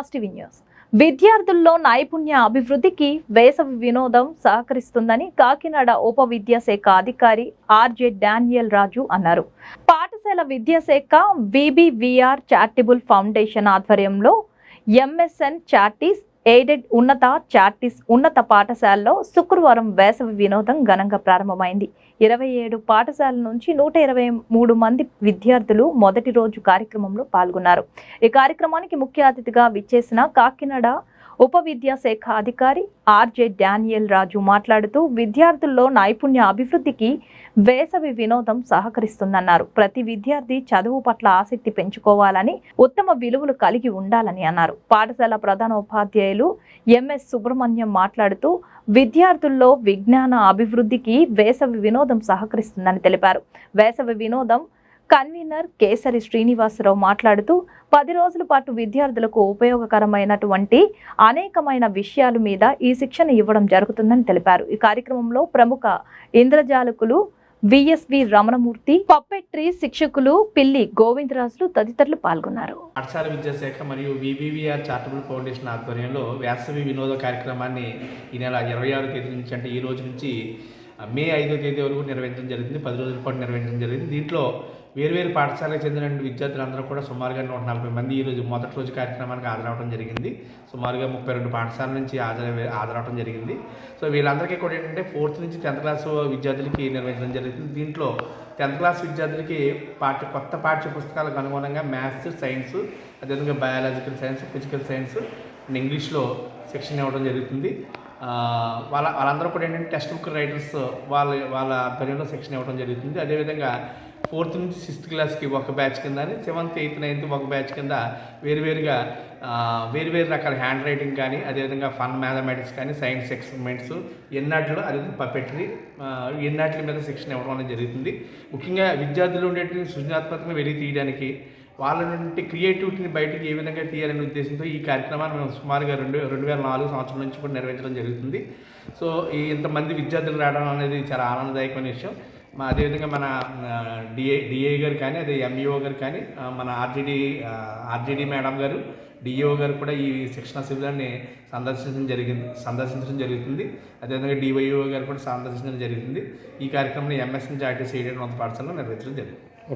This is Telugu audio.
Mass news. విద్యార్థుల్లో నైపుణ్య అభివృద్ధికి వేసవి వినోదం సహకరిస్తుందని కాకినాడ ఉప విద్యాశాఖ అధికారి ఆర్జే డానియల్ రాజు అన్నారు. పాఠశాల విద్యాశాఖ విబివిఆర్ చారిటబుల్ ఫౌండేషన్ ఆధ్వర్యంలో ఎంఎస్ఎన్ చార్టీస్ ఎయిడెడ్ ఉన్నత చార్టిస్ ఉన్నత పాఠశాలలో శుక్రవారం వేసవి వినోదం ఘనంగా ప్రారంభమైంది. ఇరవై ఏడు పాఠశాల నుంచి నూట ఇరవై మూడు మంది విద్యార్థులు మొదటి రోజు కార్యక్రమంలో పాల్గొన్నారు. ఈ కార్యక్రమానికి ముఖ్య అతిథిగా విచ్చేసిన కాకినాడ ఉప విద్యాశాఖ అధికారి ఆర్జే డానియల్ రాజు మాట్లాడుతూ విద్యార్థుల్లో నైపుణ్య అభివృద్ధికి వేసవి వినోదం సహకరిస్తుందన్నారు. ప్రతి విద్యార్థి చదువు పట్ల ఆసక్తి పెంచుకోవాలని ఉత్తమ విలువలు కలిగి ఉండాలని అన్నారు. పాఠశాల ప్రధాన ఉపాధ్యాయులు ఎంఎస్ సుబ్రహ్మణ్యం మాట్లాడుతూ విద్యార్థుల్లో విజ్ఞాన అభివృద్ధికి వేసవి వినోదం సహకరిస్తుందని తెలిపారు. వేసవి వినోదం కన్వీనర్ కేసరి శ్రీనివాసరావు మాట్లాడుతూ పది రోజుల పాటు విద్యార్థులకు ఉపయోగకరమైనటువంటి అనేకమైన విషయాల మీద ఈ శిక్షణ ఇవ్వడం జరుగుతుందని తెలిపారు. ఈ కార్యక్రమంలో ప్రముఖ ఇంద్రజాలకులు విఎస్వి రమణమూర్తి పప్పెట్రీ శిక్షకులు పిల్లి గోవిందరాజులు తదితరులు పాల్గొన్నారు. పాఠశాల విద్యాశాఖ మరియు విబివిఆర్ చారిటబుల్ ఫౌండేషన్ ఆధ్వర్యంలో వేసవి వినోద కార్యక్రమాన్ని ఈ నెల ఇరవై ఆరు తేదీ నుంచి అంటే ఈ రోజు నుంచి మే ఐదో తేదీ వరకు నిర్వహించడం జరిగింది. పది రోజుల పాటు నిర్వహించడం జరిగింది. దీంట్లో వేరువేరు పాఠశాలకు చెందిన విద్యార్థులందరూ కూడా సుమారుగా నూట నలభై మంది ఈ రోజు మొదటి రోజు కార్యక్రమానికి హాజరవడం జరిగింది. సుమారుగా ముప్పై రెండు పాఠశాల నుంచి హాజర హాజరవడం జరిగింది. సో వీళ్ళందరికీ కూడా ఏంటంటే ఫోర్త్ నుంచి టెన్త్ క్లాస్ విద్యార్థులకి నిర్వహించడం జరుగుతుంది. దీంట్లో టెన్త్ క్లాస్ విద్యార్థులకి పాఠ్య కొత్త పాఠ్య పుస్తకాలకు అనుగుణంగా మ్యాథ్స్ సైన్స్ అదేవిధంగా biological science physical science and ఇంగ్లీష్లో శిక్షణ ఇవ్వడం జరుగుతుంది. వాళ్ళ వాళ్ళందరూ కూడా ఏంటంటే టెక్స్ట్ బుక్ రైటర్స్ వాళ్ళ వాళ్ళ ఆధ్వర్యంలో సెక్షన్ ఇవ్వడం జరుగుతుంది. అదేవిధంగా ఫోర్త్ నుంచి సిక్స్త్ క్లాస్కి ఒక బ్యాచ్ కింద సెవెంత్ ఎయిత్ నైన్త్ ఒక బ్యాచ్ కింద వేరువేరుగా వేరువేరు రకాల హ్యాండ్ రైటింగ్ కానీ అదేవిధంగా ఫన్ మ్యాథమెటిక్స్ కానీ సైన్స్ ఎక్స్పెరిమెంట్స్ ఎన్నాటిలో అదే పపెటరీ ఎన్నాటి మీద శిక్షణ ఇవ్వడం అనేది జరుగుతుంది. ముఖ్యంగా విద్యార్థులు ఉండేటువంటి సృజనాత్మకతను వెళ్ళి తీయడానికి వాళ్ళ నుండి క్రియేటివిటీని బయటకు ఏ విధంగా తీయాలనే ఉద్దేశంతో ఈ కార్యక్రమాన్ని మేము సుమారుగా రెండు రెండు వేల నాలుగు సంవత్సరం నుంచి కూడా నిర్వహించడం జరుగుతుంది. సో ఈ ఇంతమంది విద్యార్థులు రావడం అనేది చాలా ఆనందదాయకమైన విషయం. మా అదేవిధంగా మన డిఏ డిఏ గారు కానీ అదే ఎంఈఓ గారు కానీ మన ఆర్జీడీ ఆర్జీడీ మేడం గారు డిఏఓ గారు కూడా ఈ శిక్షణ శిబిరాన్ని సందర్శించడం జరిగింది సందర్శించడం జరుగుతుంది. అదేవిధంగా డివైఓ గారు కూడా సందర్శించడం జరుగుతుంది. ఈ కార్యక్రమాన్ని ఎంఎస్ఎన్ జాతీయ సీడెడ్ వంత పాఠశాలలో నిర్వహించడం జరిగింది